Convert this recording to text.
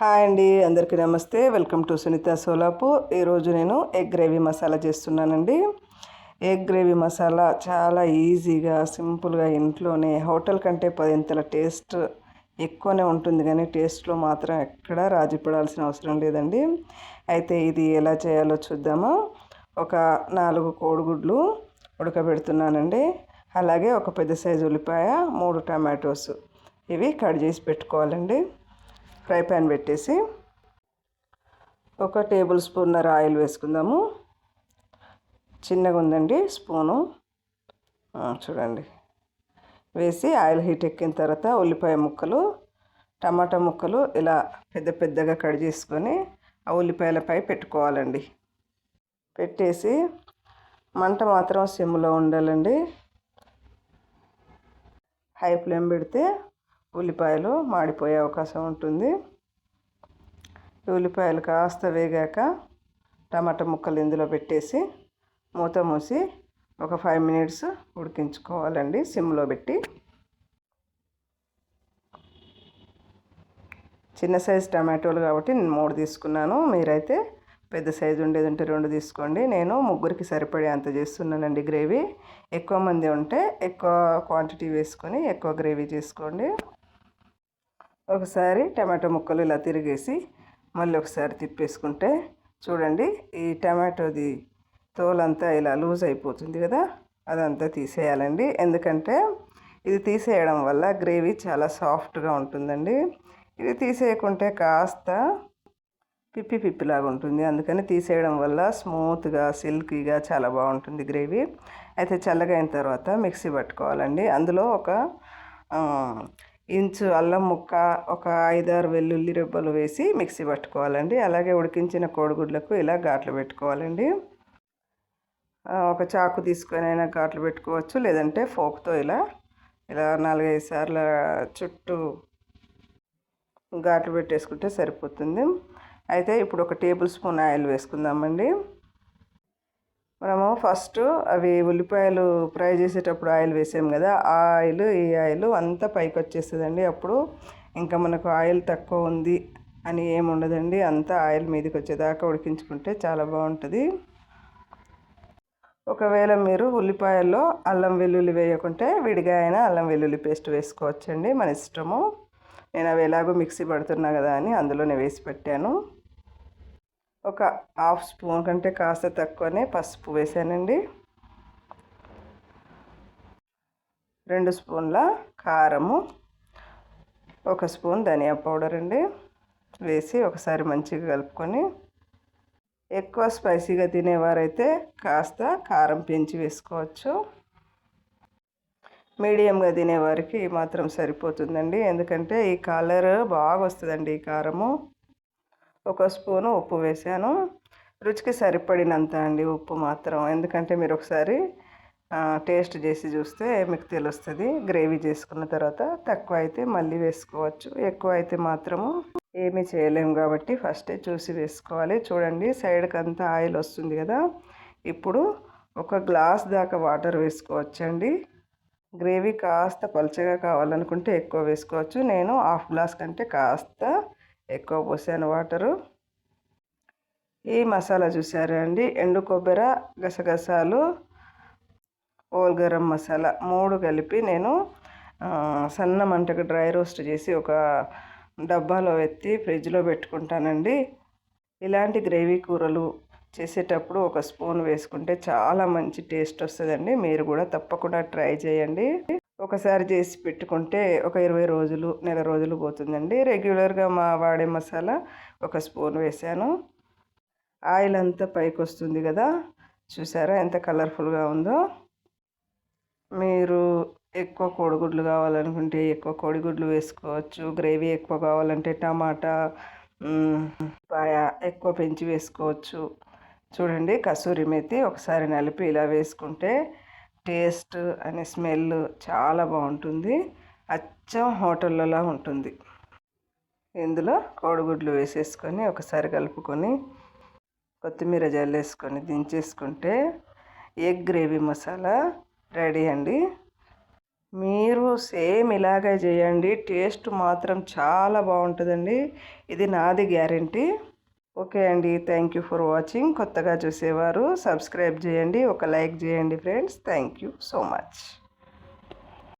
Hi అండి అందరికీ నమస్తే. వెల్కమ్ టు సునీత సోలాపూర్ ఈరోజు నేను ఎగ్ గ్రేవీ మసాలా చేస్తున్నానండి. ఎగ్ గ్రేవీ మసాలా చాలా ఈజీగా సింపుల్గా ఇంట్లోనే హోటల్ కంటే పదింతల టేస్ట్ ఎక్కువనే ఉంటుంది కానీ టేస్ట్లో మాత్రం ఎక్కడా రాజీ పడాల్సిన అవసరం లేదండి. అయితే ఇది ఎలా చేయాలో చూద్దాము. ఒక నాలుగు కోడిగుడ్లు ఉడకబెడుతున్నానండి. అలాగే ఒక పెద్ద సైజు ఉల్లిపాయ మూడు టమాటోస్ ఇవి కట్ చేసి పెట్టుకోవాలండి. ఫ్రై ప్యాన్ పెట్టేసి ఒక టేబుల్ స్పూన్నర ఆయిల్ వేసుకుందాము. చిన్నగా ఉందండి స్పూను. చూడండి. వేసి ఆయిల్ హీట్ ఎక్కిన తర్వాత ఉల్లిపాయ ముక్కలు టమాటా ముక్కలు ఇలా పెద్ద పెద్దగా కట్ చేసుకొని ఆ ఉల్లిపాయలపై పెట్టుకోవాలండి. పెట్టేసి మంట మాత్రం సిమ్లో ఉండాలండి. హై ఫ్లేమ్ పెడితే ఉల్లిపాయలు మాడిపోయే అవకాశం ఉంటుంది. ఉల్లిపాయలు కాస్త వేగాక టమాటా ముక్కలు ఇందులో పెట్టేసి మూత మూసి ఒక ఫైవ్ మినిట్స్ ఉడికించుకోవాలండి సిమ్లో పెట్టి. చిన్న సైజు టమాటోలు కాబట్టి నేను మూడు తీసుకున్నాను. మీరైతే పెద్ద సైజు ఉండేది ఉంటే రెండు తీసుకోండి. నేను ముగ్గురికి సరిపడే అంత చేస్తున్నానండి గ్రేవీ. ఎక్కువ మంది ఉంటే ఎక్కువ క్వాంటిటీ వేసుకొని ఎక్కువ గ్రేవీ చేసుకోండి. ఒకసారి టమాటో ముక్కలు ఇలా తిరిగేసి మళ్ళీ ఒకసారి తిప్పేసుకుంటే చూడండి ఈ టమాటోది తోలంతా ఇలా లూజ్ అయిపోతుంది కదా అదంతా తీసేయాలండి. ఎందుకంటే ఇది తీసేయడం వల్ల గ్రేవీ చాలా సాఫ్ట్గా ఉంటుందండి. ఇది తీసేయకుంటే కాస్త పిప్పి పిప్పిలాగా ఉంటుంది. అందుకని తీసేయడం వల్ల స్మూత్గా సిల్కీగా చాలా బాగుంటుంది గ్రేవీ. అయితే చల్లగైన తర్వాత మిక్సీ పట్టుకోవాలండి. అందులో ఒక ఇంచు అల్లం ముక్క ఒక ఐదారు వెల్లుల్లి రెబ్బలు వేసి మిక్సీ పట్టుకోవాలండి. అలాగే ఉడికించిన కోడిగుడ్లకు ఇలా ఘాట్లు పెట్టుకోవాలండి. ఒక చాకు తీసుకొని అయినా ఘాట్లు పెట్టుకోవచ్చు లేదంటే ఫోక్తో ఇలా ఇలా నాలుగైదు సార్లు చుట్టూ ఘాట్లు పెట్టేసుకుంటే సరిపోతుంది. అయితే ఇప్పుడు ఒక టేబుల్ స్పూన్ ఆయిల్ వేసుకుందామండి. మనము ఫస్ట్ అవి ఉల్లిపాయలు ఫ్రై చేసేటప్పుడు ఆయిల్ వేసాం కదా ఆ ఆయిల్ ఈ ఆయిల్ అంతా పైకి వచ్చేస్తుందండి. అప్పుడు ఇంకా మనకు ఆయిల్ తక్కువ ఉంది అని ఏమి ఉండదండి. అంతా ఆయిల్ మీదకి వచ్చేదాకా ఉడికించుకుంటే చాలా బాగుంటుంది. ఒకవేళ మీరు ఉల్లిపాయల్లో అల్లం వెల్లుల్లి వేయకుంటే విడిగా అయినా అల్లం వెల్లుల్లి పేస్ట్ వేసుకోవచ్చండి. మన ఇష్టము. నేను అవి ఎలాగో మిక్సీ పడుతున్నా కదా అని అందులోనే వేసి పెట్టాను. ఒక హాఫ్ స్పూన్ కంటే కాస్త తక్కువనే పసుపు వేసానండి. రెండు స్పూన్ల కారము ఒక స్పూన్ ధనియా పౌడర్ అండి. వేసి ఒకసారి మంచిగా కలుపుకొని ఎక్కువ స్పైసీగా తినేవారైతే కాస్త కారం పెంచి వేసుకోవచ్చు. మీడియంగా తినేవారికి మాత్రం సరిపోతుందండి. ఎందుకంటే ఈ కలర్ బాగా వస్తుందండి ఈ కారము. ఒక స్పూను ఉప్పు వేసాను. రుచికి సరిపడినంత అండి ఉప్పు మాత్రం. ఎందుకంటే మీరు ఒకసారి టేస్ట్ చేసి చూస్తే మీకు తెలుస్తుంది. గ్రేవీ చేసుకున్న తర్వాత తక్కువ అయితే మళ్ళీ వేసుకోవచ్చు. ఎక్కువ అయితే మాత్రము ఏమీ చేయలేము కాబట్టి ఫస్టే చూసి వేసుకోవాలి. చూడండి సైడ్కి అంతా ఆయిల్ వస్తుంది కదా. ఇప్పుడు ఒక గ్లాస్ దాకా వాటర్ వేసుకోవచ్చండి. గ్రేవీ కాస్త పలుచగా కావాలనుకుంటే ఎక్కువ వేసుకోవచ్చు. నేను హాఫ్ గ్లాస్ కంటే కాస్త ఎక్కువ పోసాను వాటరు. ఈ మసాలా చూసారా అండి? ఎండు కొబ్బరి గసగసాలు ఓల్ గరం మసాలా మూడు కలిపి నేను సన్న మంటకు డ్రై రోస్ట్ చేసి ఒక డబ్బాలో ఎత్తి ఫ్రిడ్జ్లో పెట్టుకుంటానండి. ఇలాంటి గ్రేవీ కూరలు చేసేటప్పుడు ఒక స్పూన్ వేసుకుంటే చాలా మంచి టేస్ట్ వస్తుందండి. మీరు కూడా తప్పకుండా ట్రై చేయండి. ఒకసారి చేసి పెట్టుకుంటే ఒక ఇరవై రోజులు నెల రోజులు పోతుందండి. రెగ్యులర్గా మా వాడే మసాలా ఒక స్పూన్ వేసాను. ఆయిల్ అంతా పైకి వస్తుంది కదా చూసారా ఎంత కలర్ఫుల్గా ఉందో. మీరు ఎక్కువ కోడిగుడ్లు కావాలనుకుంటే ఎక్కువ కోడిగుడ్లు వేసుకోవచ్చు. గ్రేవీ ఎక్కువ కావాలంటే టమాటా పాయ ఎక్కువ పెంచి వేసుకోవచ్చు. చూడండి కసూరి మెతి ఒకసారి నలిపి ఇలా వేసుకుంటే టేస్ట్ అనే స్మెల్ చాలా బాగుంటుంది. అచ్చం హోటళ్ళలా ఉంటుంది. ఇందులో కోడిగుడ్లు వేసేసుకొని ఒకసారి కలుపుకొని కొత్తిమీర జల్లేసుకొని దించేసుకుంటే ఎగ్ గ్రేవీ మసాలా రెడీ అండి. మీరు సేమ్ ఇలాగే చేయండి. టేస్ట్ మాత్రం చాలా బాగుంటుందండి. ఇది నాది గ్యారంటీ. ఓకే అండి. Thank you for watching. కొత్తగా చూసేవారు సబ్స్క్రైబ్ చేయండి. ఒక లైక్ చేయండి friends. Thank you so much.